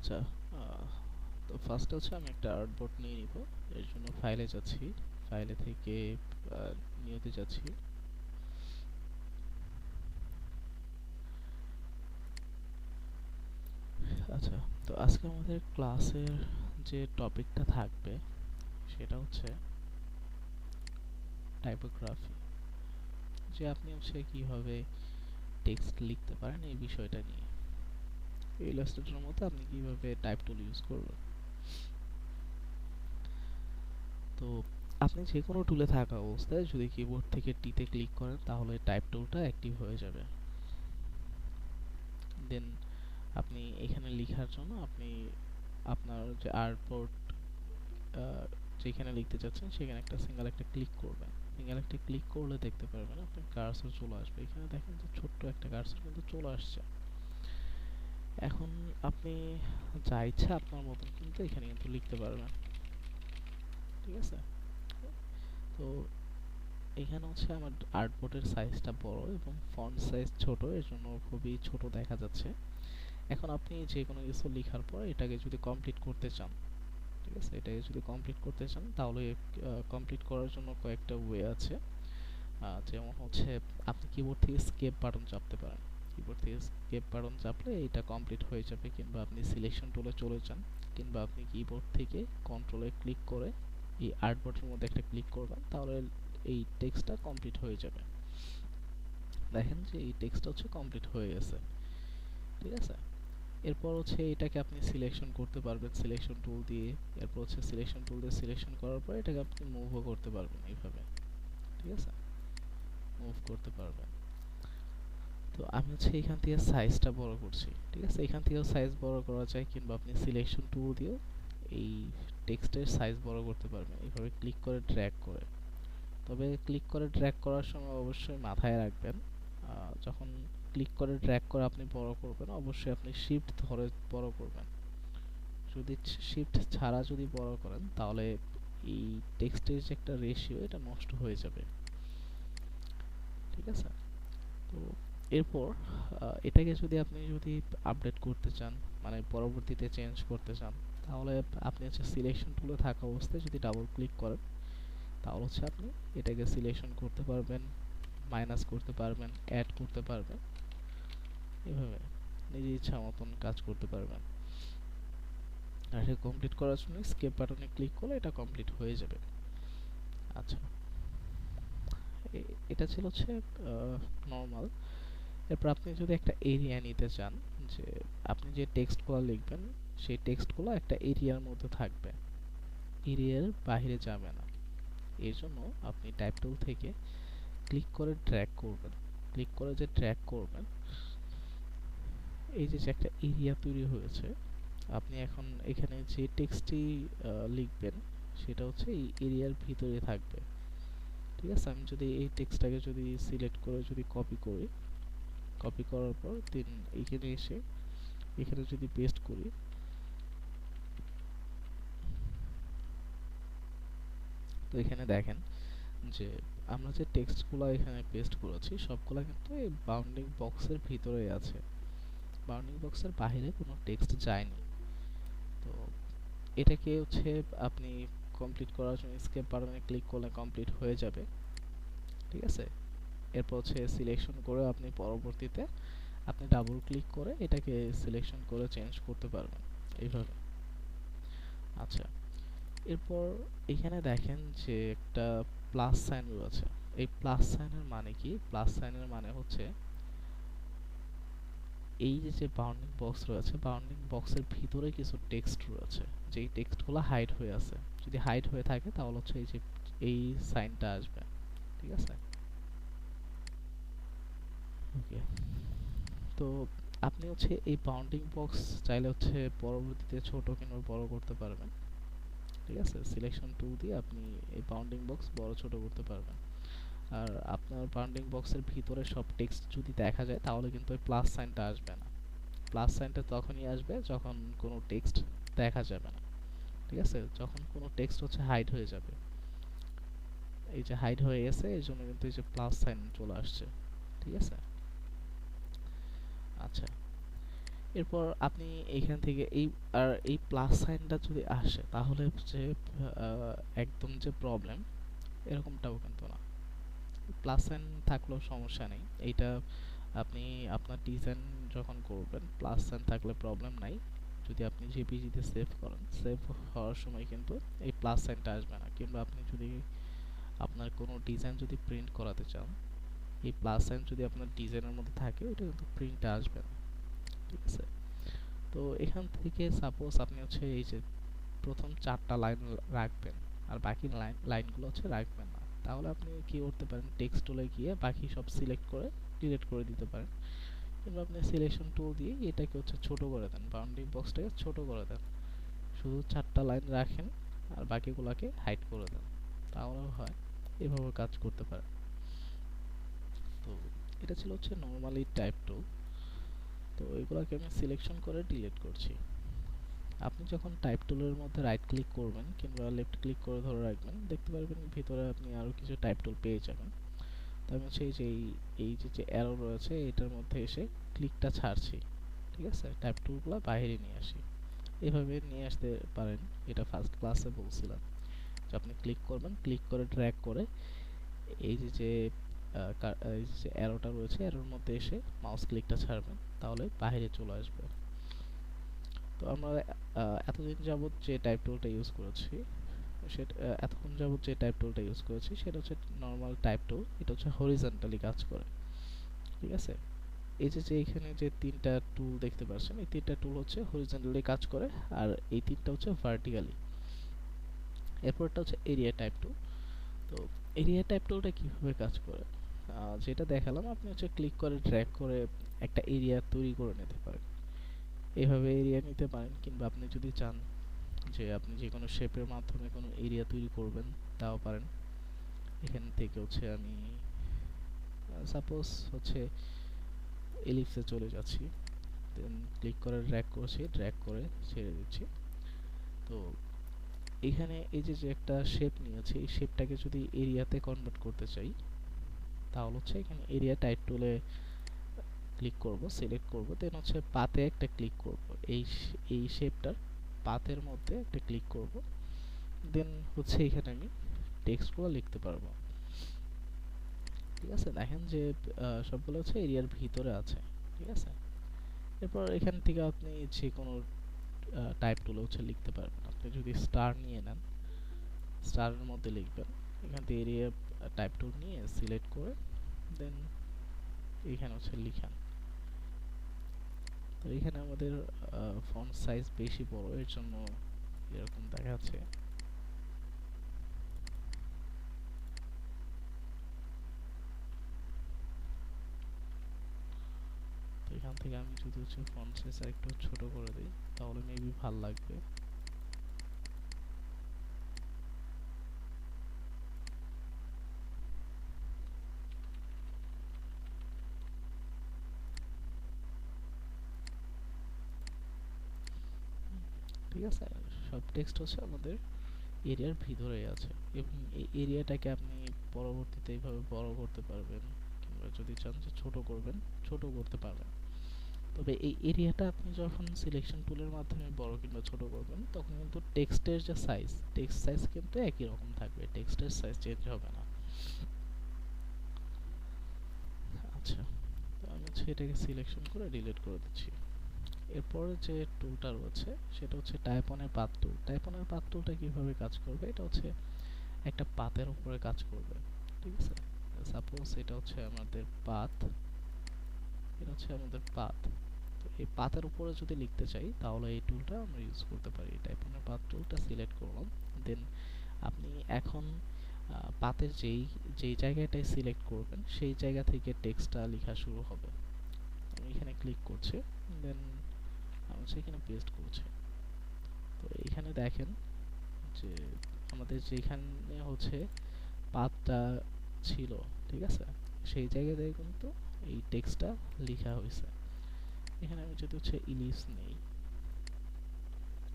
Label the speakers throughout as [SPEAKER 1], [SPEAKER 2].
[SPEAKER 1] আচ্ছা তো ফার্স্টে হচ্ছে আমি একটা আর্টবোর্ড নিয়ে নিব। এর জন্য ফাইলে যাচ্ছি। ফাইলে থেকে নিউতে যাচ্ছি। আচ্ছা তো আজকে আমাদের ক্লাসের যে টপিকটা থাকবে, সেটা হচ্ছে টাইপোগ্রাফি যে আপনি হচ্ছে কীভাবে টেক্সট লিখতে পারেন এই বিষয়টা নিয়ে। ইলাস্ট্রেটরের মধ্যে আপনি কীভাবে টাইপ টুল ইউজ করবেন? তো আপনি যে কোনো টুলে থাকা অবস্থায় যদি কিবোর্ড থেকে টিতে ক্লিক করেন, তাহলে টাইপ টুলটা অ্যাক্টিভ হয়ে যাবে। দেন আপনি এখানে লেখার জন্য আপনি আপনার যে আর্টবোর্ড যেখানে লিখতে চাচ্ছেন, সেখানে একটা সিঙ্গেল একটা ক্লিক করবেন। সিঙ্গেল একটা ক্লিক করলে দেখতে পারবেন, আপনার কার্সর চলে আসবে। এখানে দেখেন যে ছোট্ট একটা কার্সর কিন্তু চলে আসছে। এখন আপনি যা ইচ্ছা আপনার মতন কিন্তু এখানে কিন্তু লিখতে পারবেন। ঠিক আছে? তো এখানে হচ্ছে আমার আর্টবোর্ডের সাইজটা বড় এবং ফন্ট সাইজ ছোট এর জন্য খুবই ছোট দেখা যাচ্ছে। এখন আপনি যে কোনো কিছু লেখার পর এটাকে যদি কমপ্লিট করতে চান, ঠিক আছে? এটাকে যদি কমপ্লিট করতে চান, তাহলে কমপ্লিট করার জন্য কয়েকটা ওয়ে আছে। যেমন হচ্ছে আপনি কিবোর্ড থেকে স্কেপ বাটন চাপতে পারেন। কিবোর্ড থেকে স্কেপ বাটন চাপলে এটা কমপ্লিট হয়ে যাবে কিংবা আপনি সিলেকশন টুলে চলে যান কিংবা আপনি কিবোর্ড থেকে কন্ট্রোলে ক্লিক করে এই আর্টবোর্ডের মধ্যে একটা ক্লিক করবেন, তাহলে এই টেক্সটটা কমপ্লিট হয়ে যাবে। দেখেন যে এই টেক্সটটা হচ্ছে কমপ্লিট হয়ে গেছে। ঠিক আছে? এরপর হচ্ছে এটাকে আপনি সিলেকশন করতে পারবেন সিলেকশন টুল দিয়ে। এরপর হচ্ছে সিলেকশন টুল দিয়ে সিলেকশন করার পর এটাকে আপনি মুভও করতে পারবেন এইভাবে। ঠিক আছে? মুভ করতে পারবেন। তো আমি হচ্ছে এখান থেকে সাইজটা বড় করছি, ঠিক আছে? এখান থেকেও সাইজ বড় করা যায় কিংবা আপনি সিলেকশন টুল দিয়েও এই টেক্সটের সাইজ বড় করতে পারবেন। এইভাবে ক্লিক করে ড্র্যাগ করে। তবে ক্লিক করে ড্র্যাগ করার সময় অবশ্যই মাথায় রাখবেন যখন ক্লিক করে ড্র্যাগ করে আপনি বড় করবেন, অবশ্যই আপনি শিফট ধরে বড় করবেন। যদি শিফট ছাড়া যদি বড় করেন, তাহলে এই টেক্সটের যে একটা রেশিও এটা নষ্ট হয়ে যাবে। ঠিক আছে? তো এরপর এটাকে যদি আপনি যদি আপডেট করতে চান মানে পরবর্তীতে চেঞ্জ করতে চান, তাহলে আপনি হচ্ছে সিলেকশন টুলে থাকা অবস্থায় যদি ডাবল ক্লিক করেন, তাহলে হচ্ছে আপনি এটাকে সিলেকশন করতে পারবেন মাইনাস করতে পারবেন অ্যাড করতে পারবেন, এভাবে নিজের ইচ্ছা মতন কাজ করতে পারবেন। আর এটা কমপ্লিট করার জন্য স্কেপ বাটনে ক্লিক করলে এটা কমপ্লিট হয়ে যাবে। আচ্ছা এটা ছিল হচ্ছে নর্মাল এরপর আপনি যদি একটা এরিয়া নিতে চান, যে আপনি যে টেক্সটগুলো লিখবেন, সেই টেক্সটগুলো একটা এরিয়ার মধ্যে থাকবে। এরিয়ার বাইরে যাবে না। এর জন্য আপনি টাইপ টুল থেকে ক্লিক করে ট্র্যাক করবেন। ক্লিক করে যে ট্র্যাক করবেন, এই যে একটা এরিয়া তৈরি হয়েছে, আপনি এখন এখানে যে টেক্সটটি লিখবেন, সেটা হচ্ছে এই এরিয়ার ভিতরে থাকবে। ঠিক আছে? আমি যদি এই টেক্সটটাকে যদি সিলেক্ট করে, যদি কপি করি কপি করার পর দেন এখানে এসে, এখানে যদি পেস্ট করি, তো এখানে দেখেন যে আমরা যে টেক্সটগুলো এখানে পেস্ট করেছি, সবগুলো কিন্তু এই বাউন্ডিং বক্সের ভিতরেই আছে। বাউন্ডিং বক্সের বাইরে কোনো টেক্সট যায়নি। তো এটাকে হচ্ছে আপনি কমপ্লিট করার জন্য স্কেপ বাটনে ক্লিক করলে কমপ্লিট হয়ে যাবে। ঠিক আছে? এরপর হচ্ছে সিলেকশন করে আপনি পরবর্তীতে আপনি ডাবল ক্লিক করে এটাকে সিলেকশন করে চেঞ্জ করতে পারবেন, এইভাবে। আচ্ছা এরপর এখানে দেখেন যে একটা প্লাস সাইন রয়েছে এই প্লাস সাইনের মানে কি? প্লাস সাইনের মানে হচ্ছে এই যে যে বাউন্ডিং বক্স রয়েছে বাউন্ডিং বক্সের ভিতরে কিছু টেক্সট রয়েছে। যেই টেক্সটগুলো হাইড হয়ে আছে। যদি হাইড হয়ে থাকে তাহলে হচ্ছে এই যে, এই সাইনটা আসবে। ঠিক আছে? ওকে তো আপনি হচ্ছে এই বাউন্ডিং বক্স চাইলে হচ্ছে পরবর্তীতে ছোট কিংবা বড় করতে পারবেন। ঠিক আছে? সিলেকশন টুল দিয়ে আপনি এই বাউন্ডিং বক্স বড় ছোট করতে পারবেন। আর আপনার বাউন্ডিং বক্সের ভিতরে সব টেক্সট যদি দেখা যায়, তাহলে কিন্তু ওই প্লাস সাইনটা আসবে না। প্লাস সাইনটা তখনই আসবে যখন কোনো টেক্সট দেখা যাবে না। ঠিক আছে? যখন কোনো টেক্সট হচ্ছে হাইড হয়ে যাবে। এই যে হাইড হয়ে গেছে, এই জন্য কিন্তু এই যে প্লাস সাইন চলে আসছে। ঠিক আছে? আচ্ছা। এরপর আপনি এখান থেকে এই, আর এই প্লাস সাইনটা যদি আসে, তাহলে যে একদম যে প্রবলেম এরকমটাও কিন্তু না। প্লাস সাইন থাকলেও সমস্যা নেই। এইটা আপনি আপনার ডিজাইন যখন করবেন প্লাস সাইন থাকলে প্রবলেম নাই। যদি আপনি জেপিজিতে সেভ করেন সেভ হওয়ার সময় কিন্তু এই প্লাস সাইনটা আসবে না। কিংবা আপনি যদি আপনার কোনো ডিজাইন যদি প্রিন্ট করাতে চান এই প্লাস সাইন যদি আপনার ডিজাইনের মধ্যে থাকে ওটা কিন্তু প্রিন্টে আসবে না। ঠিক আছে? তো এখান থেকে সাপোজ আপনি হচ্ছে এই যে প্রথম চারটা লাইন রাখবেন, আর বাকি লাইন লাইনগুলো হচ্ছে রাখবেন না। তাহলে আপনি কি করতে পারেন? টেক্সট টুলে গিয়ে বাকি সব সিলেক্ট করে ডিলিট করে দিতে পারেন। কিংবা আপনি সিলেকশন টুল দিয়ে এটাকে হচ্ছে ছোট করে দেন বাউন্ডিং বক্সটাকে ছোট করে দেন। শুধু চারটা লাইন রাখেন, আর বাকিগুলোকে হাইড করে দেন। তাহলেও হয়, এভাবে কাজ করতে পারে তো এটা ছিল হচ্ছে নর্মালি টাইপ টুল তো এগুলোকে আমি সিলেকশন করে ডিলিট করছি। আপনি যখন টাইপ টুলের মধ্যে রাইট ক্লিক করবেন কিংবা লেফট ক্লিক করে ধরে রাখবেন, দেখতে পারবেন ভিতরে আপনি আরও কিছু টাইপ টুল পেয়ে যাবেন। তো আমি হচ্ছে এই যে এই যে যে অ্যারো রয়েছে, এটার মধ্যে এসে ক্লিকটা ছাড়ছি। ঠিক আছে? টাইপ টুলগুলো বাইরে নিয়ে আসি। এভাবে নিয়ে আসতে পারেন। এটা ফার্স্ট ক্লাসে বলছিলাম। যে আপনি ক্লিক করবেন ক্লিক করে ড্র্যাগ করে এই যে যে যে অ্যারোটা রয়েছে অ্যারোর মধ্যে এসে মাউস ক্লিকটা ছাড়বেন, তাহলে বাইরে চলে আসবে। তো আমরা এতদিন যাবত যে টাইপ টুলটা ইউজ করেছি, সেটা এতক্ষণ যাবত যে টাইপ টুলটা ইউজ করেছি, সেটা হচ্ছে নর্মাল টাইপ টুল এটা হচ্ছে হরিজন্টালি কাজ করে। ঠিক আছে? এই যে যে এখানে যে তিনটা টুল দেখতে পাচ্ছেন, এই তিনটা টুল হচ্ছে হরিজেন্টালি কাজ করে, আর এই তিনটা হচ্ছে ভার্টিক্যালি এরপরটা হচ্ছে এরিয়া টাইপ টুল তো এরিয়া টাইপ টুলটা কীভাবে কাজ করে? যেটা দেখালাম, আপনি হচ্ছে ক্লিক করে ট্র্যাক করে একটা এরিয়া তৈরি করে নিতে পারেন। এভাবে এরিয়া নিতে পারেন, কিংবা আপনি যদি চান যে আপনি যে কোনো শেপের মাধ্যমে কোনো এরিয়া তৈরি করবেন, তাও পারেন। এখান থেকে হচ্ছে আমি সাপোজ হচ্ছে এলিপসে চলে যাচ্ছি। দেন ক্লিক করে ড্র্যাগ করছি ড্র্যাগ করে ছেড়ে দিচ্ছি। তো এখানে এই যে যে একটা শেপ নিয়েছি, এই শেপটাকে যদি এরিয়াতে কনভার্ট করতে চাই তাহলে হচ্ছে এখানে এরিয়া টাইপ টুলে ক্লিক করব সিলেক্ট করব দেন হচ্ছে পাতে একটা ক্লিক করব। এই এই শেপটার পাতের মধ্যে একটা ক্লিক করব। দেন হচ্ছে এখানে আমি টেক্সটগুলো লিখতে পারব। ঠিক আছে? দেখেন যে সবগুলো হচ্ছে এরিয়ার ভিতরে আছে। ঠিক আছে? এরপর এখান থেকে আপনি যে কোনো টাইপ টুলে হচ্ছে লিখতে পারবেন। আপনি যদি স্টার নিয়ে নেন স্টারের মধ্যে লিখবেন। এখান থেকে এরিয়া টাইপ টুল নিয়ে সিলেক্ট করে দেন এখানে হচ্ছে লিখান। তো এখানে আমাদের ফন্ট সাইজ বেশি বড়, এর জন্য এরকম দেখাচ্ছে এখান থেকে আমি যদি হচ্ছে ফন্ট সাইজ একটু ছোট করে দিই, তাহলে মেবি ভালো লাগবে ঠিক আছে সব টেক্সট হচ্ছে আমাদের এরিয়ার ভিতরেই আছে। এবং এই এরিয়াটাকে আপনি পরবর্তীতে এইভাবে বড় করতে পারবেন কিংবা যদি চান যে ছোট করবেন, ছোট করতে পারবেন। তবে এই এরিয়াটা আপনি যখন সিলেকশন টুলের মাধ্যমে বড় কিংবা ছোট করবেন, তখন কিন্তু টেক্সটের যে সাইজ টেক্সট সাইজ কিন্তু একই রকম থাকবে। টেক্সটের সাইজ চেঞ্জ হবে না। আচ্ছা আমি এটাকে সিলেকশন করে ডিলিট করে দিচ্ছি। এরপরে যে টুলটা রয়েছে, সেটা হচ্ছে টাইপনের পাত টুল টাইপনের পাত টুলটা কীভাবে কাজ করবে? এটা হচ্ছে একটা পাতের উপরে কাজ করবে, ঠিক আছে? সাপোজ এটা হচ্ছে আমাদের পাত, এটা হচ্ছে আমাদের পাত। তো এই পাতের উপরে যদি লিখতে চাই, তাহলে এই টুলটা আমরা ইউজ করতে পারি। টাইপনের পাত টুলটা সিলেক্ট করলাম দেন আপনি এখন পাতের যেই যেই জায়গাটায় সিলেক্ট করবেন, সেই জায়গা থেকে টেক্সটটা লেখা শুরু হবে। আমি এখানে ক্লিক করছি দেন সেখানে পেস্ট করছি। তো এখানে দেখেন যে আমাদের যেখানে হচ্ছে পাতটা ছিল, ঠিক আছে? সেই জায়গাতে কিন্তু এই টেক্সটটা লেখা হয়েছে। এখানে আমি যদি হচ্ছে ইলিপস নেই,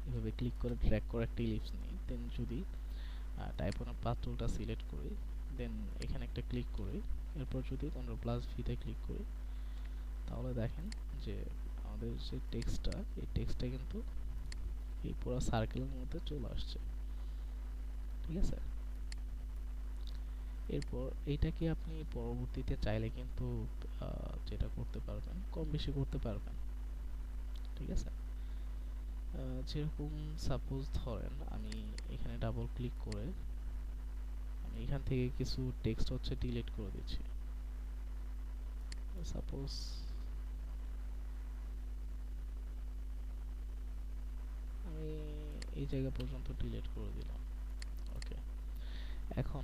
[SPEAKER 1] এভাবে ক্লিক করে ট্র্যাক করে একটা ইলিপস নেই দেন যদি টাইপ অন পাথ টুলটা সিলেক্ট করি দেন এখানে একটা ক্লিক করি, এরপর যদি কন্ট্রোল প্লাস ভিতে ক্লিক করি, তাহলে দেখেন যে আমাদের যে টেক্সটটা এই টেক্সটটা কিন্তু এই পুরো সার্কেলের মধ্যে চলে আসছে। ঠিক আছে? এরপর এইটাকে আপনি পরবর্তীতে চাইলে কিন্তু যেটা করতে পারবেন, কম বেশি করতে পারবেন। ঠিক আছে? যেরকম সাপোজ ধরেন আমি এখানে ডাবল ক্লিক করে আমি এখান থেকে কিছু টেক্সট হচ্ছে ডিলিট করে দিচ্ছি। সাপোজ আমি এই জায়গা পর্যন্ত ডিলিট করে দিলাম। ওকে এখন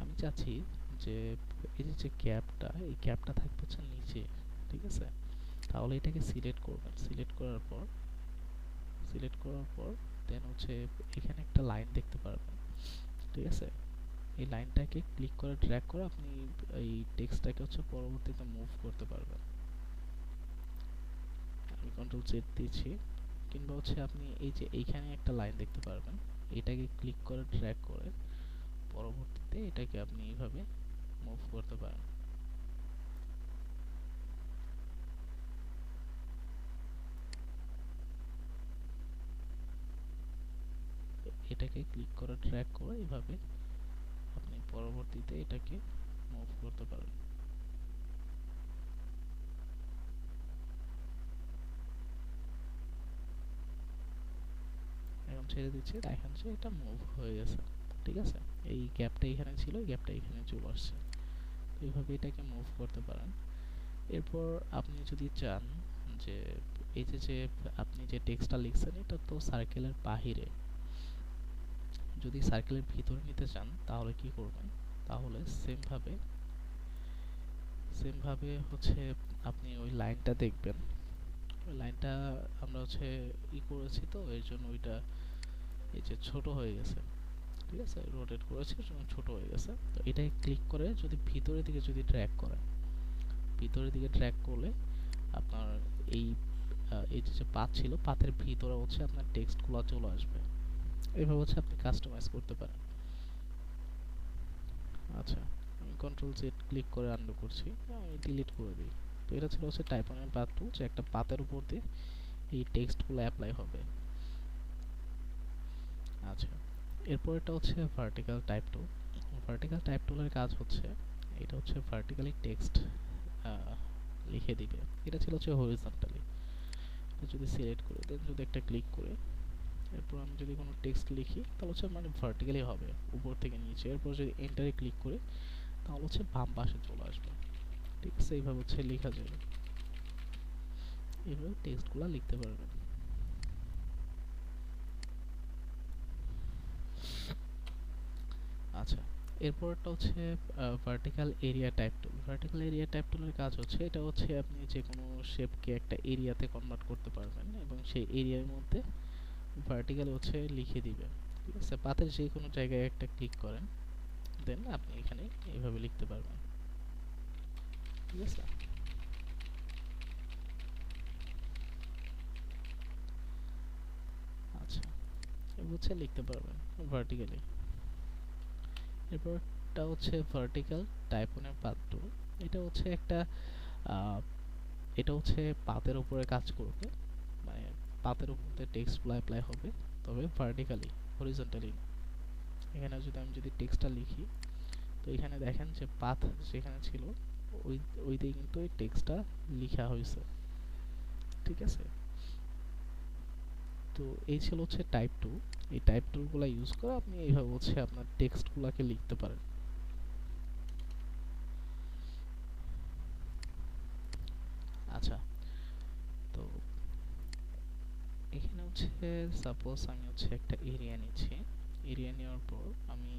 [SPEAKER 1] আমি চাচ্ছি যে এই যে ক্যাপটা এই ক্যাপটা থাকবে হচ্ছে নিচে, ঠিক আছে? তাহলে এটাকে সিলেক্ট করবেন। সিলেক্ট করার পর সিলেক্ট করার পর দেন হচ্ছে এখানে একটা লাইন দেখতে পারবেন, ঠিক আছে? এই লাইনটাকে ক্লিক করে ড্র্যাগ করে আপনি এই টেক্সটটাকে হচ্ছে পরবর্তীতে মুভ করতে পারবেন। আমি কন্ট্রোল জেড দিয়েছি। কিংবা হচ্ছে আপনি এই যে এইখানে একটা লাইন দেখতে পারবেন। এটাকে ক্লিক করে ড্র্যাগ করে পরবর্তীতে এটাকে আপনি এইভাবে মুভ করতে পারেন। এটাকে ক্লিক করে ট্র্যাক করে এইভাবে আপনি পরবর্তীতে এটাকে মুভ করতে পারেন এখন ছেড়ে দিচ্ছি দেখেন যে এটা মুভ হয়ে গেছে। ঠিক আছে? এই গ্যাপটা এখানে ছিল গ্যাপটা এখানে চলে আসছে। এইভাবে এটাকে মুভ করতে পারেন। এরপর আপনি যদি চান যে এই যে যে আপনি যে টেক্সটটা লিখছেন, এটা তো সার্কেলের বাহিরে। যদি সার্কেলের ভিতরে নিতে চান, তাহলে কি করবেন? তাহলে সেমভাবে সেমভাবে হচ্ছে আপনি ওই লাইনটা দেখবেন। ওই লাইনটা আমরা হচ্ছে ই করেছি তো, এর জন্য ওইটা এই যে ছোট হয়ে গেছে, ঠিক আছে? রোটেট করেছি ছোট হয়ে গেছে। তো এটাকে ক্লিক করে যদি ভিতরের দিকে যদি ট্র্যাক করে ভিতরের দিকে ট্র্যাক করলে আপনার এই এই যে পাত ছিল, পাতের ভিতরে হচ্ছে আপনার টেক্সটগুলো চলে আসবে। এইভাবে হচ্ছে আপনি কাস্টমাইজ করতে পারেন। আচ্ছা আমি কন্ট্রোল জেড ক্লিক করে আনডু করছি, আমি ডিলিট করে দিই। তো এটা ছিল হচ্ছে টাইপ অনের পাথ টু যে একটা পাতের উপর দিয়ে এই টেক্সটগুলো অ্যাপ্লাই হবে। আচ্ছা এরপর এটা হচ্ছে vertical type tool vertical type টুলের কাজ হচ্ছে, এটা হচ্ছে ভার্টিক্যালি টেক্সট লিখে দিবে। এটা ছিল হচ্ছে হরিজন্টালি যদি সিলেক্ট করে দেন যদি একটা ক্লিক করে, এরপর আমি যদি কোনো টেক্সট লিখি, তাহলে হচ্ছে মানে ভার্টিক্যালি হবে, উপর থেকে নিচে। এরপর যদি এন্টারে ক্লিক করি, তাহলে হচ্ছে বাম পাশে চলে আসবে। ঠিক আছে এইভাবে হচ্ছে লেখা যাবে এইভাবে টেক্সটগুলো লিখতে পারবেন। আচ্ছা এরপরটা হচ্ছে vertical area type tool vertical area type টুলের কাজ হচ্ছে, এটা হচ্ছে আপনি যে কোনো শেপকে একটা এরিয়াতে কনভার্ট করতে পারবেন এবং সেই এরিয়ার মধ্যে ভার্টিক্যাল হচ্ছে লিখে দিবে ঠিক আছে? পাতের যে কোনো জায়গায় একটা ক্লিক করেন দেন আপনি এখানে এইভাবে লিখতে পারবেন। ঠিক আছে? আচ্ছা হচ্ছে লিখতে পারবেন ভার্টিক্যালি এরপরটা হচ্ছে ভার্টিক্যাল টাইপনের পাত টুল এটা হচ্ছে একটা এটা হচ্ছে পাতের উপরে কাজ করবে মানে পাতের উপর টেক্সটগুলো প্লাই হবে, তবে ভার্টিক্যালি হরিজন্টালি এখানে যদি আমি যদি টেক্সটটা লিখি, তো এখানে দেখেন যে পাথ যেখানে ছিল, ওই ওই দিয়ে কিন্তু এই টেক্সটটা লেখা হয়েছে। ঠিক আছে? তো এই ছিল হচ্ছে টাইপ টু এই টাইপ টুলগুলো ইউজ করে আপনি এইভাবে হচ্ছে আপনার টেক্সটগুলোকে লিখতে পারেন। আচ্ছা তো এখানে হচ্ছে সাপোজ আমি হচ্ছে একটা এরিয়া নিচ্ছি। এরিয়া নেওয়ার পর আমি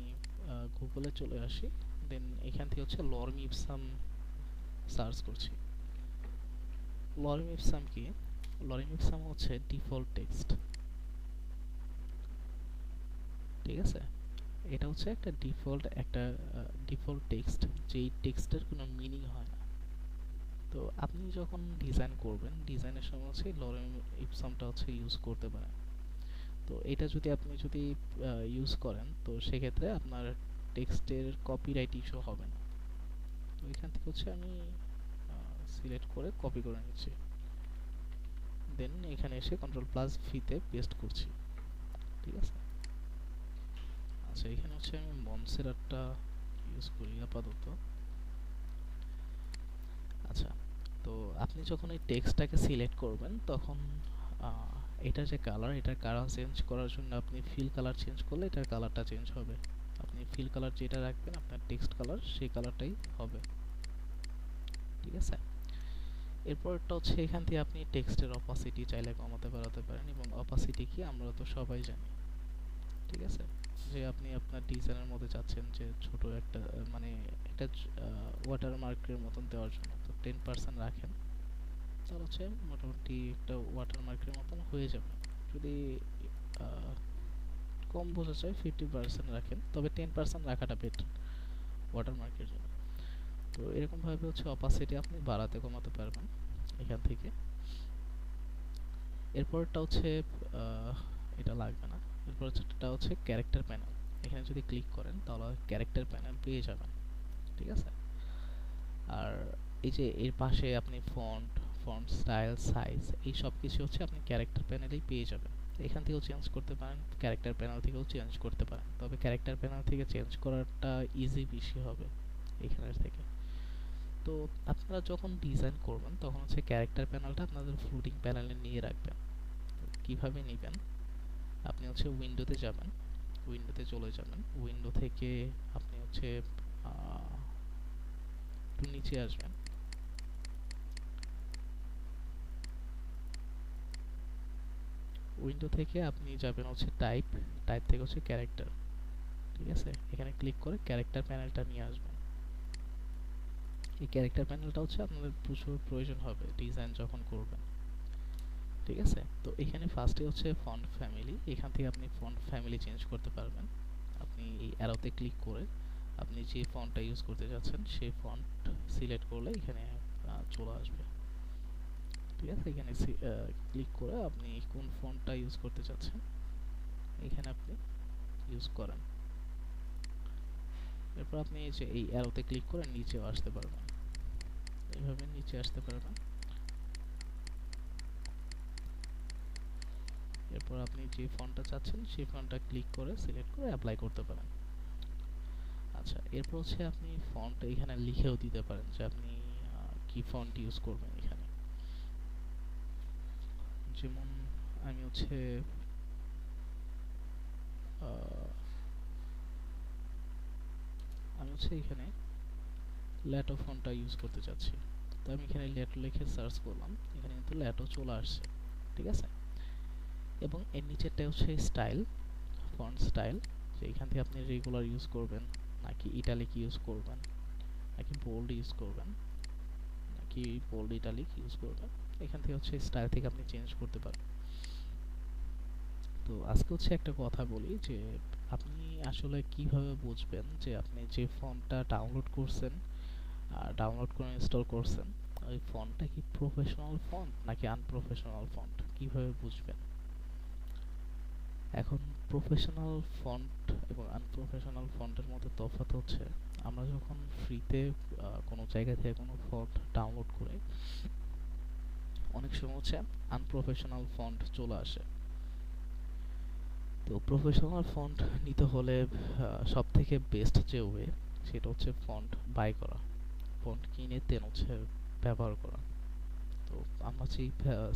[SPEAKER 1] গুগলে চলে আসি। দেন এখান থেকে হচ্ছে লরম ইপসাম সার্চ করছি। লরম ইপসাম কি? লরম ইপসাম হচ্ছে ডিফল্ট টেক্সট ঠিক আছে? এটা হচ্ছে একটা ডিফল্ট একটা ডিফল্ট টেক্সট যেই টেক্সটের কোনো মিনিং হয় না। তো আপনি যখন ডিজাইন করবেন ডিজাইনের সময় হচ্ছে লরেম ইপসামটা হচ্ছে ইউজ করতে পারেন। তো এটা যদি আপনি যদি ইউজ করেন, তো সেক্ষেত্রে আপনার টেক্সটের কপিরাইট ইস্যু হবে না। তো এখান থেকে হচ্ছে আমি সিলেক্ট করে কপি করে নিচ্ছি। দেন এখানে এসে কন্ট্রোল প্লাস ভিতে পেস্ট করছি। ঠিক আছে? আচ্ছা এখানে হচ্ছে আমি মনসেরারটা ইউজ করি আপাতত। আচ্ছা তো আপনি যখন এই টেক্সটটাকে সিলেক্ট করবেন, তখন এটা যে কালার এটার কালার চেঞ্জ করার জন্য আপনি ফিল কালার চেঞ্জ করলে এটার কালারটা চেঞ্জ হবে। আপনি ফিল কালার যেটা রাখবেন, আপনার টেক্সট কালার সেই কালারটাই হবে। ঠিক আছে? এরপরটা হচ্ছে এখান থেকে আপনি টেক্সটের অপাসিটি চাইলে কমাতে, বাড়াতে পারেন এবং অপাসিটি কি আমরা তো সবাই জানি। ঠিক আছে? যে আপনি আপনার ডিজাইনের মধ্যে চাচ্ছেন যে ছোট একটা মানে একটা ওয়াটার মার্কের মতন দেওয়ার জন্য। তো টেন পার্সেন্ট রাখেন। তাহলে হচ্ছে মোটামুটি একটা ওয়াটার মার্কের মতন হয়ে যাবে। যদি কম বোঝা যায় ফিফটি পার্সেন্ট রাখেন। তবে টেন পার্সেন্ট রাখাটা বেটার ওয়াটার মার্কের জন্য। তো এরকমভাবে হচ্ছে অপাসিটি আপনি বাড়াতে কমাতে পারবেন এখান থেকে। এরপরটা হচ্ছে এটা লাগবে না। এরপর এটা হচ্ছে ক্যারেক্টার প্যানেল এখানে যদি ক্লিক করেন, তাহলে ক্যারেক্টার প্যানেল পেয়ে যাবেন, ঠিক আছে? আর এই যে এর পাশে আপনি ফন্ট ফন্ট স্টাইল সাইজ এই সব কিছু হচ্ছে আপনি ক্যারেক্টার প্যানেলেই পেয়ে যাবেন। এখান থেকেও চেঞ্জ করতে পারেন ক্যারেক্টার প্যানেল থেকেও চেঞ্জ করতে পারেন। তবে ক্যারেক্টার প্যানেল থেকে চেঞ্জ করাটা ইজি বেশি হবে এখানের থেকে। তো আপনারা যখন ডিজাইন করবেন, তখন হচ্ছে ক্যারেক্টার প্যানেলটা আপনাদের ফ্লোটিং প্যানেলে নিয়ে রাখবেন। কীভাবে নেবেন? আপনি হচ্ছে উইন্ডোতে যাবেন উইন্ডোতে চলে যাবেন উইন্ডো থেকে আপনি হচ্ছে একটু নিচে আসবেন। উইন্ডো থেকে আপনি যাবেন হচ্ছে টাইপ টাইপ থেকে হচ্ছে ক্যারেক্টার ঠিক আছে? এখানে ক্লিক করে ক্যারেক্টার প্যানেলটা নিয়ে আসবেন। এই ক্যারেক্টার প্যানেলটা হচ্ছে আপনাদের প্রচুর প্রয়োজন হবে ডিজাইন যখন করবেন। ঠিক আছে? তো এখানে ফার্স্টে হচ্ছে ফন্ট ফ্যামিলি এখান থেকে আপনি ফন্ট ফ্যামিলি চেঞ্জ করতে পারবেন। আপনি এই অ্যারোতে ক্লিক করে আপনি যে ফন্টটা ইউজ করতে যাচ্ছেন, সেই ফন্ট সিলেক্ট করলে এখানে চলে আসবে। ঠিক আছে? এখানে ক্লিক করে আপনি কোন ফন্টটা ইউজ করতে চাচ্ছেন এখানে আপনি ইউজ করেন। এরপর আপনি এই যে এই অ্যারোতে ক্লিক করে নিচেও আসতে পারবেন। এইভাবে নিচে আসতে পারবেন। এরপর আপনি যে ফন্টটা চাচ্ছেন, সেই ফন্টটা ক্লিক করে সিলেক্ট করে অ্যাপ্লাই করতে পারেন। আচ্ছা এরপর হচ্ছে আপনি ফন্ট এখানে লিখেও দিতে পারেন যে আপনি কি ফন্ট ইউজ করবেন এখানে। যেমন আমি হচ্ছে আমি হচ্ছে এখানে ল্যাটো ফন্টটা ইউজ করতে চাচ্ছি। তো আমি এখানে ল্যাটো লিখে সার্চ করলাম। এখানে কিন্তু ল্যাটো চলে আসছে। ঠিক আছে? এবং এর নিচেরটা হচ্ছে স্টাইল ফন্ট স্টাইল যে এখান থেকে আপনি রেগুলার ইউজ করবেন, নাকি ইটালিক ইউজ করবেন, নাকি বোল্ড ইউজ করবেন, নাকি বোল্ড ইটালিক ইউজ করবেন, এখান থেকে হচ্ছে স্টাইল থেকে আপনি চেঞ্জ করতে পারেন। তো আজকে হচ্ছে একটা কথা বলি যে, আপনি আসলে কীভাবে বুঝবেন যে আপনি যে ফোনটা ডাউনলোড করছেন আর ডাউনলোড করে ইনস্টল করছেন, ওই ফোনটা কি প্রফেশনাল ফন্ট নাকি আনপ্রফেশনাল ফন্ট কীভাবে বুঝবেন? এখন প্রফেশনাল ফন্ট এবং আনপ্রফেশনাল ফন্টের মধ্যে তফাৎ হচ্ছে, আমরা যখন ফ্রিতে কোনো জায়গা থেকে কোনো ফন্ট ডাউনলোড করে, অনেক সময় হচ্ছে আনপ্রফেশনাল ফন্ট চলে আসে। তো প্রফেশনাল ফন্ট নিতে হলে সব থেকে বেস্ট যে ওয়ে সেটা হচ্ছে ফন্ট বাই করা। ফন্ট কিনে তেন হচ্ছে ব্যবহার করা। তো আমরা যেই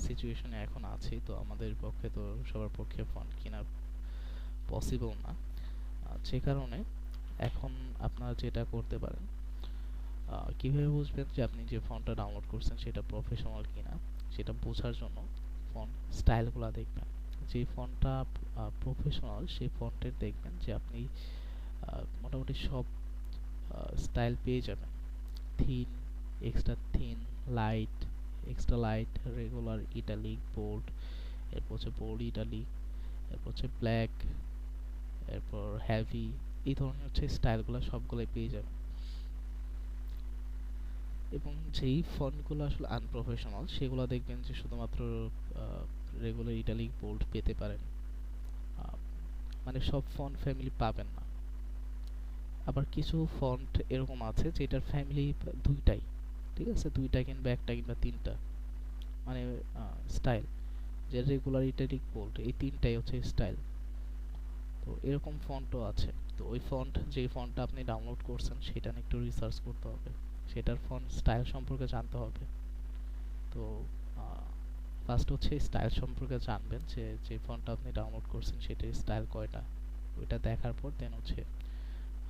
[SPEAKER 1] সিচুয়েশনে এখন আছি, তো আমাদের পক্ষে তো সবার পক্ষে ফন্ট কেনা পসিবল না। যে কারণে এখন আপনারা যেটা করতে পারেন কীভাবে বুঝবেন যে আপনি যে ফন্টটা ডাউনলোড করছেন সেটা প্রফেশনাল কিনা, সেটা বোঝার জন্য ফোন স্টাইলগুলো দেখবেন। যে ফোনটা প্রফেশনাল সেই ফন্টের দেখবেন যে আপনি মোটামুটি সব স্টাইল পেয়ে যাবেন। Thin extra thin light extra light regular italic bold এরপর হচ্ছে বোল্ড ইটালিক এরপর হচ্ছে ব্ল্যাক এরপর হ্যাভি এই ধরনের হচ্ছে স্টাইলগুলো সবগুলোই পেয়ে যাবেন। এবং যেই ফন্টগুলো আসলে আনপ্রফেশনাল সেগুলো দেখবেন যে শুধুমাত্র রেগুলার ইটালিক বোল্ড পেতে পারেন। মানে সব ফন্ট ফ্যামিলি পাবেন না। আবার কিছু ফন্ট এরকম আছে যেটার ফ্যামিলি দুইটাই। ঠিক আছে? দুইটা কিংবা একটা কিংবা তিনটা। মানে স্টাইল যে রেগুলার ইটালিক বোল্ড এই তিনটাই হচ্ছে স্টাইল তো এরকম ফন্টও আছে। তো ওই ফন্ট যেই ফন্টটা আপনি ডাউনলোড করছেন, সেটা নিয়ে একটু রিসার্চ করতে হবে। সেটার ফন্ট স্টাইল সম্পর্কে জানতে হবে। তো ফার্স্ট হচ্ছে স্টাইল সম্পর্কে জানবেন যে যে ফন্টটা আপনি ডাউনলোড করছেন, সেটার স্টাইল কয়টা? ওইটা দেখার পর দেন হচ্ছে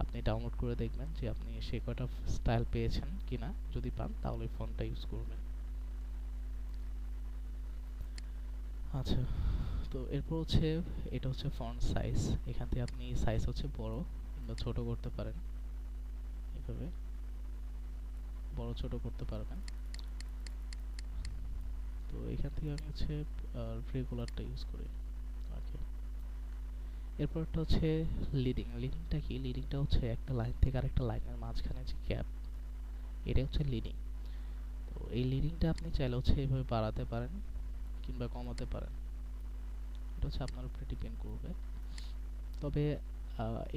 [SPEAKER 1] আপনি ডাউনলোড করে দেখবেন যে আপনি সে কয়টা স্টাইল পেয়েছেন কিনা। যদি পান, তাহলে ওই ফন্টটা ইউজ করবেন। আচ্ছা তো এরপর হচ্ছে, এটা হচ্ছে ফন্ট সাইজ এখান থেকে আপনি সাইজ হচ্ছে বড় কিংবা ছোট করতে পারেন। এভাবে বড়, ছোট করতে পারবেন। তো এখান থেকে আমি হচ্ছে রেগুলারটা ইউজ করি। এরপরটা হচ্ছে লিডিং লিডিংটা কি? লিডিংটা হচ্ছে একটা লাইন থেকে আরেকটা লাইনের মাঝখানে যে গ্যাপ এটা হচ্ছে লিডিং তো এই লিডিংটা আপনি চাইলে হচ্ছে এইভাবে বাড়াতে পারেন কিংবা কমাতে পারেন। এটা হচ্ছে আপনার উপরে ডিপেন্ড করবে। তবে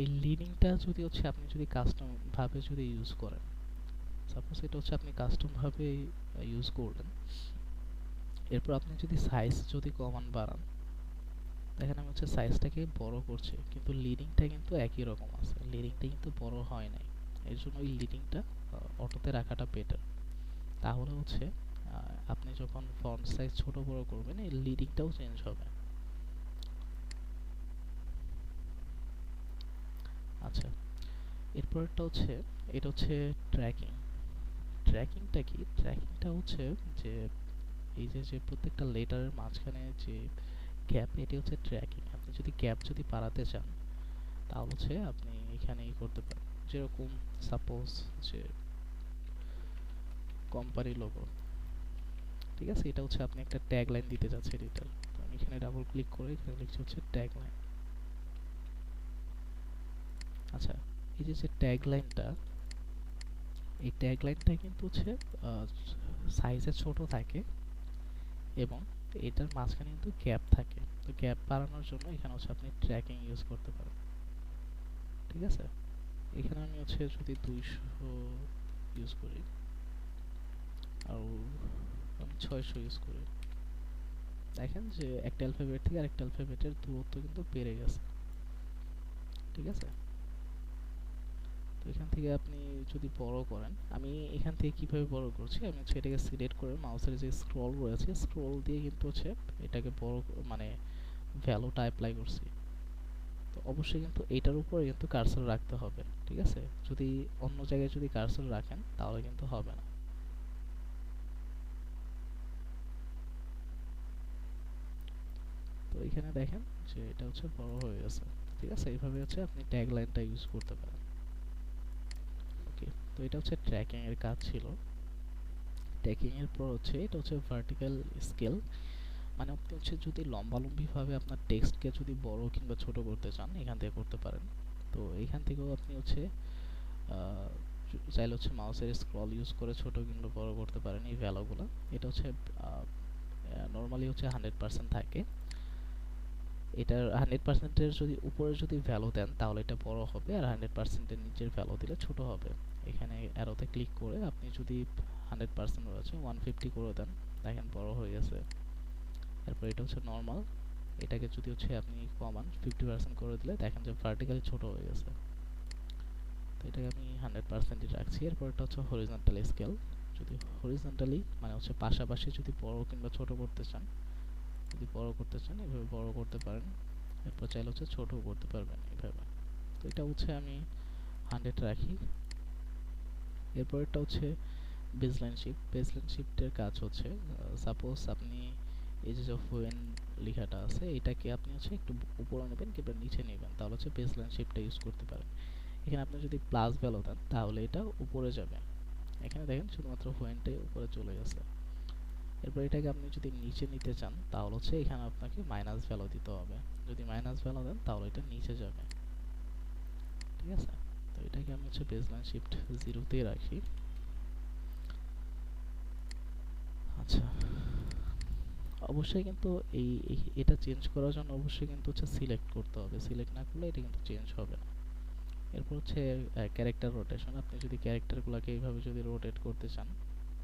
[SPEAKER 1] এই লিডিংটা যদি হচ্ছে আপনি যদি কাস্টম ভাবে যদি ইউজ করেন সাপোজ এটা হচ্ছে আপনি কাস্টম ভাবে ইউজ করলেন, এরপর আপনি যদি সাইজ যদি কমান বাড়ান দেখেন আমি হচ্ছে সাইজটাকে বড় করছি, কিন্তু লিডিংটা কিন্তু একই রকম আছে। লিডিংটা কিন্তু বড় হয় নাই। এর জন্য এই লিডিংটা অটোতে রাখাটা বেটার তাহলে হচ্ছে আপনি যখন ফন্ট সাইজ ছোট বড় করবেন এই লিডিংটাও চেঞ্জ হবে। আচ্ছা এরপরটা হচ্ছে, এটা হচ্ছে ট্র্যাকিং ট্র্যাকিংটা কি? ট্র্যাকিংটা হচ্ছে যে, এই যে যে প্রত্যেকটা লেটারের মাঝখানে যে গ্যাপ এটি হচ্ছে ট্র্যাকিং আপনি যদি গ্যাপ যদি বাড়াতে চান, তাহলে হচ্ছে আপনি এখানে ই করতে পারেন। যেরকম সাপোজ যে কোম্পানি লোগো ঠিক আছে? এটা হচ্ছে আপনি একটা ট্যাগ লাইন দিতে যাচ্ছেন এটার আমি এখানে ডাবল ক্লিক করে এখানে লিখছি হচ্ছে ট্যাগ লাইন আচ্ছা এই যে যে ট্যাগ লাইনটা এই ট্যাগ লাইনটা কিন্তু হচ্ছে সাইজে ছোট থাকে এবং এটার মাঝখানে কিন্তু গ্যাপ থাকে। তো গ্যাপ বাড়ানোর জন্য এখানে হচ্ছে আপনি ট্র্যাকিং ইউজ করতে পারেন। ঠিক আছে? এখানে আমি হচ্ছে যদি দুইশো ইউজ করি, আর আমি ছয়শো ইউজ করি। দেখেন যে একটা অ্যালফাবেট থেকে আরেকটা অ্যালফাবেটের দূরত্ব কিন্তু বেড়ে গেছে। ঠিক আছে? তো এখান থেকে আপনি যদি বড় করেন, আমি এখান থেকে কীভাবে বড় করছি? আমি হচ্ছে এটাকে সিলেক্ট করে মাউসের যে স্ক্রল রয়েছে স্ক্রল দিয়ে কিন্তু হচ্ছে এটাকে বড় মানে ভ্যালুটা অ্যাপ্লাই করছি। তো অবশ্যই কিন্তু এটার উপরে কিন্তু কার্সর রাখতে হবে, ঠিক আছে? যদি অন্য জায়গায় যদি কার্সর রাখেন, তাহলে কিন্তু হবে না। তো এখানে দেখেন যে এটা হচ্ছে বড় হয়ে গেছে, ঠিক আছে? এইভাবে হচ্ছে আপনি ট্যাগ লাইনটা ইউজ করতে পারেন। তো এটা হচ্ছে ট্র্যাকিং এর কাজ ছিল। ট্র্যাকিং এর পর হচ্ছে, এটা হচ্ছে ভার্টিক্যাল স্কেল মানে আপনি হচ্ছে যদি লম্বালম্বিভাবে আপনার টেক্সটকে যদি বড় কিংবা ছোট করতে চান, এখান থেকে করতে পারেন। তো এখান থেকেও আপনি হচ্ছে চাইলে হচ্ছে মাউসের স্ক্রল ইউজ করে ছোট কিংবা বড় করতে পারেন এই ভ্যালুগুলো এটা হচ্ছে নর্মালি হচ্ছে হান্ড্রেড পার্সেন্ট থাকে। এটার হান্ড্রেড পার্সেন্টের যদি উপরে যদি ভ্যালু দেন, তাহলে এটা বড় হবে, আর হান্ড্রেড পার্সেন্টের নিচের ভ্যালু দিলে ছোট হবে। এখানে অ্যারোতে ক্লিক করে আপনি যদি হান্ড্রেড পার্সেন্ট রয়েছে ওয়ান ফিফটি করে দেন, দেখেন বড় হয়ে গেছে। এরপর এটা হচ্ছে নর্মাল এটাকে যদি হচ্ছে আপনি কমান ফিফটি পার্সেন্ট করে দিলে দেখেন যে ভার্টিক্যালি ছোট হয়ে গেছে। তো এটাকে আমি হান্ড্রেড পার্সেন্টই রাখছি। এরপর এটা হচ্ছে হরিজন্টাল স্কেল যদি হরিজন্টালি মানে হচ্ছে পাশাপাশি যদি বড় কিংবা ছোট করতে চান, যদি বড় করতে চান, এভাবে বড় করতে পারেন। এরপর চাইলে হচ্ছে ছোটও করতে পারবেন এভাবে। তো এটা হচ্ছে আমি হান্ড্রেড রাখি। এরপর এটা হচ্ছে বেসলাইন শিফট বেসলাইন শিফটের কাজ হচ্ছে সাপোজ আপনি এই যে হোয়েন লেখাটা আছে, এটাকে আপনি হচ্ছে একটু উপরে নেবেন কিংবা নিচে নেবেন, তাহলে হচ্ছে বেসলাইন শিফটটা ইউজ করতে পারেন। এখানে আপনি যদি প্লাস ভ্যালু দেন, তাহলে এটা উপরে যাবে। এখানে দেখেন শুধুমাত্র হোয়েনটাই উপরে চলে গেছে। এরপর এটাকে আপনি যদি নিচে নিতে চান, তাহলে হচ্ছে এখানে আপনাকে মাইনাস ভ্যালু দিতে হবে। যদি মাইনাস ভ্যালু দেন, তাহলে এটা নিচে যাবে। ঠিক আছে? তো এটাকে আমি হচ্ছে বেসলাইন শিফট জিরোতেই রাখি। আচ্ছা। অবশ্যই কিন্তু এই এটা চেঞ্জ করার জন্য অবশ্যই কিন্তু হচ্ছে সিলেক্ট করতে হবে। সিলেক্ট না করলে এটা কিন্তু চেঞ্জ হবে না। এরপর হচ্ছে ক্যারেক্টার রোটেশন আপনি যদি ক্যারেক্টারগুলোকে এইভাবে যদি রোটেট করতে চান,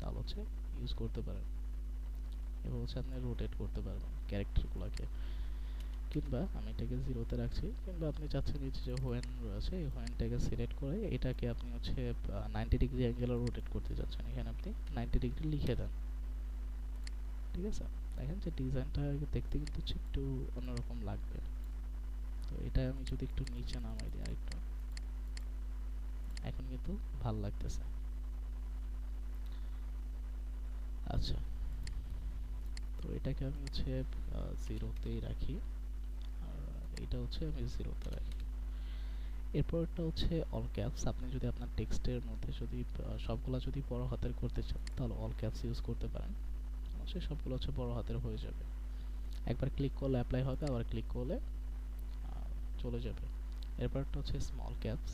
[SPEAKER 1] তাহলে হচ্ছে ইউজ করতে পারেন। এবার হচ্ছে আপনি রোটেট করতে পারবেন ক্যারেক্টারগুলোকে কিংবা আমি এটাকে জিরোতে রাখছি, কিংবা আপনি চাচ্ছেন নিচে যে হোয়েন রয়েছে, এই হোয়েনটাকে সিলেক্ট করে এটাকে আপনি হচ্ছে নাইনটি ডিগ্রি অ্যাঙ্গেলে রোটেট করতে চাচ্ছেন। এখানে আপনি নাইনটি ডিগ্রি লিখে দেন। ঠিক আছে? দেখেন যে ডিজাইনটা দেখতে কিন্তু হচ্ছে একটু অন্যরকম লাগবে। তো এটা আমি যদি একটু নিচে নামাই দিই আরেকটু। এখন কিন্তু ভালো লাগতেছে। আচ্ছা। তো এটাকে আমি হচ্ছে জিরোতেই রাখি। এটা হচ্ছে আমি জিরোতে রাখি। এরপরটা হচ্ছে অল ক্যাপস আপনি যদি আপনার টেক্সটের মধ্যে যদি সবগুলো যদি বড় হাতের করতে চান, তাহলে অল ক্যাপস ইউজ করতে পারেন। সে সবগুলো হচ্ছে বড় হাতের হয়ে যাবে। একবার ক্লিক করলে অ্যাপ্লাই হবে, আবার ক্লিক করলে চলে যাবে। এরপরটা হচ্ছে স্মল ক্যাপস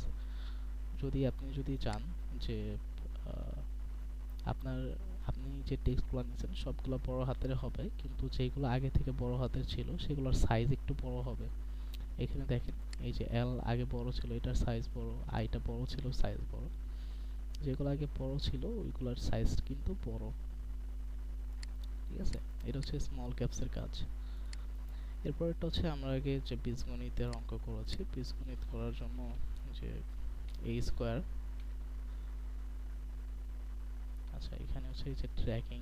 [SPEAKER 1] যদি আপনি যদি চান যে আপনার, আপনি যে টেক্সটগুলো নিয়েছেন, সবগুলো বড় হাতের হবে, কিন্তু যেগুলো আগে থেকে বড় হাতের ছিল, সেগুলোর সাইজ একটু বড় হবে। এখানে দেখেন, এই যে এল আগে বড় ছিল, এটার সাইজ বড় আইটা বড় ছিল সাইজ বড়। যেগুলো আগে বড় ছিল, ওইগুলোর সাইজ কিন্তু বড়। ঠিক আছে? এটা হচ্ছে স্মল ক্যাপসের কাজ। এরপর এটা হচ্ছে আমরা আগে যে বীজগণিতের অঙ্ক করেছি, বীজগণিত করার জন্য যে এ স্কোয়ার আচ্ছা এখানে হচ্ছে এই যে ট্র্যাকিং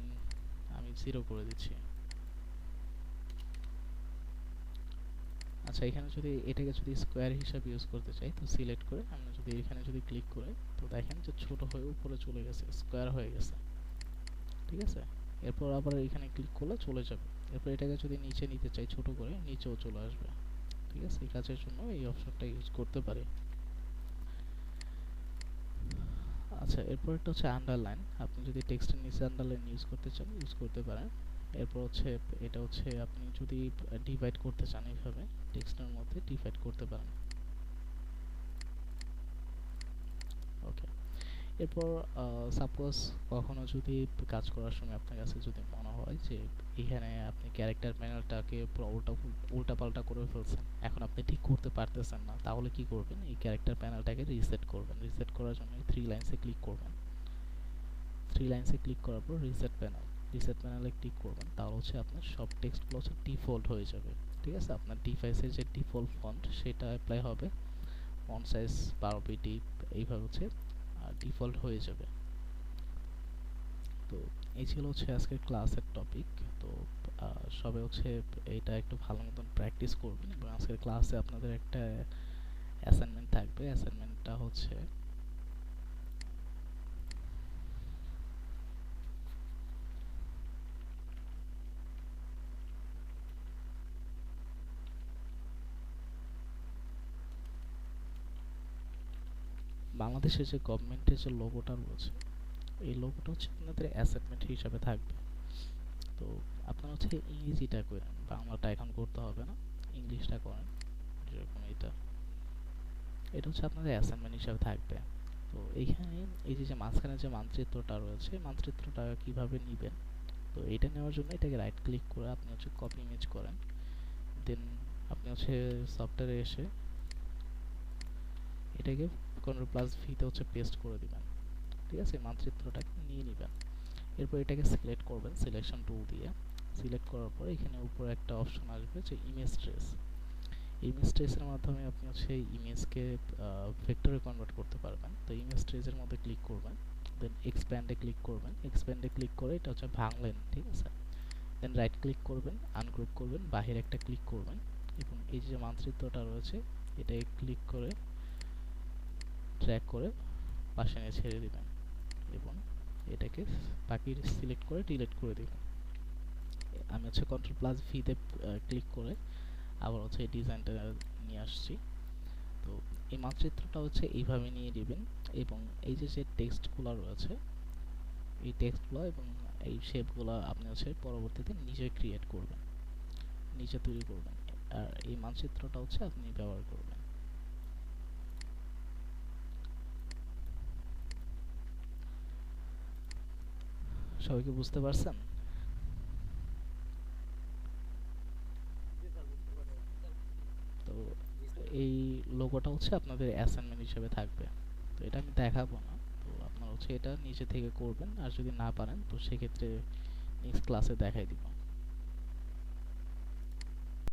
[SPEAKER 1] আমি জিরো করে দিচ্ছি। আচ্ছা এখানে যদি এটাকে যদি স্কোয়ার হিসাবে ইউজ করতে চাই, তো সিলেক্ট করে আমরা যদি এখানে যদি ক্লিক করে, তো দেখেন যে ছোট হয়ে উপরে চলে গেছে স্কোয়ার হয়ে গেছে। ঠিক আছে? এরপর আবার এখানে ক্লিক করলে চলে যাবে। এরপর এটাকে যদি নিচে নিতে চাই, ছোট করে, নিচেও চলে আসবে। ঠিক আছে? এই কাজের জন্য এই অপশনটা ইউজ করতে পারি। আচ্ছা এরপর একটা হচ্ছে আন্ডারলাইন আপনি যদি টেক্সটের নিচে আন্ডারলাইন ইউজ করতে চান ইউজ করতে পারেন। এরপর হচ্ছে, এটা হচ্ছে আপনি যদি ডিভাইড করতে চান এইভাবে টেক্সটের মধ্যে ডিভাইড করতে পারেন। ওকে এরপর সাপোজ কখনো যদি কাজ করার সময় আপনার কাছে যদি মনে হয় যে, এখানে আপনি ক্যারেক্টার প্যানেলটাকে পুরো উল্টা উল্টা পাল্টা করে ফেলছেন, এখন আপনি ঠিক করতে পারতেছেন না, তাহলে কি করবেন? এই ক্যারেক্টার প্যানেলটাকে রিসেট করবেন। রিসেট করার জন্য থ্রি লাইনসে ক্লিক করবেন। থ্রি লাইনসে ক্লিক করার পর রিসেট প্যানেল রিসেট প্যানেলে ক্লিক করবেন তাহলে হচ্ছে আপনার সব টেক্সটগুলো হচ্ছে ডিফল্ট হয়ে যাবে। ঠিক আছে? আপনার ডিভাইসের যে ডিফল্ট ফন্ট সেটা অ্যাপ্লাই হবে। ফন্ট সাইজ বারো বিটি এইভাবে হচ্ছে ডিফল্ট হয়ে যাবে। তো এই ছিল হচ্ছে আজকের ক্লাসের টপিক তো সবে হচ্ছে এটা একটু ভালো মতন প্র্যাকটিস করবেন। এবং আজকের ক্লাসে আপনাদের একটা অ্যাসাইনমেন্ট থাকবে। অ্যাসাইনমেন্টটা হচ্ছে বাংলাদেশের যে গভর্নমেন্টের যে লোগোটা রয়েছে, এই লোগোটা হচ্ছে আপনাদের অ্যাসাইনমেন্ট হিসাবে থাকবে। তো আপনারা হচ্ছে ইংরেজিটা করেন, বাংলাটা এখন করতে হবে না, ইংলিশটা করেন, যেরকম এটা এটা হচ্ছে আপনাদের অ্যাসাইনমেন্ট হিসাবে থাকবে। তো এইখানে এই যে মাঝখানে যে মানচিত্রটা রয়েছে মানচিত্রটা কীভাবে নেবেন? তো এটা নেওয়ার জন্য এটাকে রাইট ক্লিক করে আপনি হচ্ছে কপি ইমেজ করেন। দেন আপনি হচ্ছে সফটওয়্যারে এসে এটাকে কন্ট্রোল প্লাস ভিতে হচ্ছে পেস্ট করে দিবেন। ঠিক আছে? মানচিত্রটাকে নিয়ে নেবেন। এরপর এটাকে সিলেক্ট করবেন সিলেকশন টুল দিয়ে। সিলেক্ট করার পর এখানে উপরে একটা অপশন আসবে যে ইমেজ ট্রেস ইমেজ ট্রেসের মাধ্যমে আপনি হচ্ছে ইমেজকে ভেক্টরে কনভার্ট করতে পারবেন। তো ইমেজ ট্রেসের মধ্যে ক্লিক করবেন। দেন এক্সপ্যান্ডে ক্লিক করবেন। এক্সপ্যান্ডে ক্লিক করে এটা হচ্ছে ভাঙলেন, ঠিক আছে? দেন রাইট ক্লিক করবেন আনগ্রুপ করবেন, বাহির একটা ক্লিক করবেন। এবং এই যে মানচিত্রটা রয়েছে এটাকে ক্লিক করে ট্র্যাক করে পাশে নিয়ে ছেড়ে দিবেন। এবং এটাকে বাকি সিলেক্ট করে ডিলিট করে দিবেন। আমি হচ্ছে কন্ট্রোল প্লাস ভিতে ক্লিক করে আবার হচ্ছে এই ডিজাইনটা নিয়ে আসছি। তো এই মানচিত্রটা হচ্ছে এইভাবে নিয়ে দিবেন এবং এই যে যে টেক্সটগুলো রয়েছে, এই টেক্সটগুলো এবং এই শেপগুলো আপনি হচ্ছে পরবর্তীতে নিজে ক্রিয়েট করবেন, নিজে তৈরি করবেন। আর এই মানচিত্রটা হচ্ছে আপনি ব্যবহার করবেন। সবাইকে বুঝতে পারছেন? তো এই লোগোটা হচ্ছে আপনাদের অ্যাসাইনমেন্ট হিসেবে থাকবে। তো এটা আমি দেখাবো না। তো আপনারা হচ্ছে এটা নিজে থেকে করবেন। আর যদি না পারেন, তো সেক্ষেত্রে নেক্সট ক্লাসে দেখাই দিব।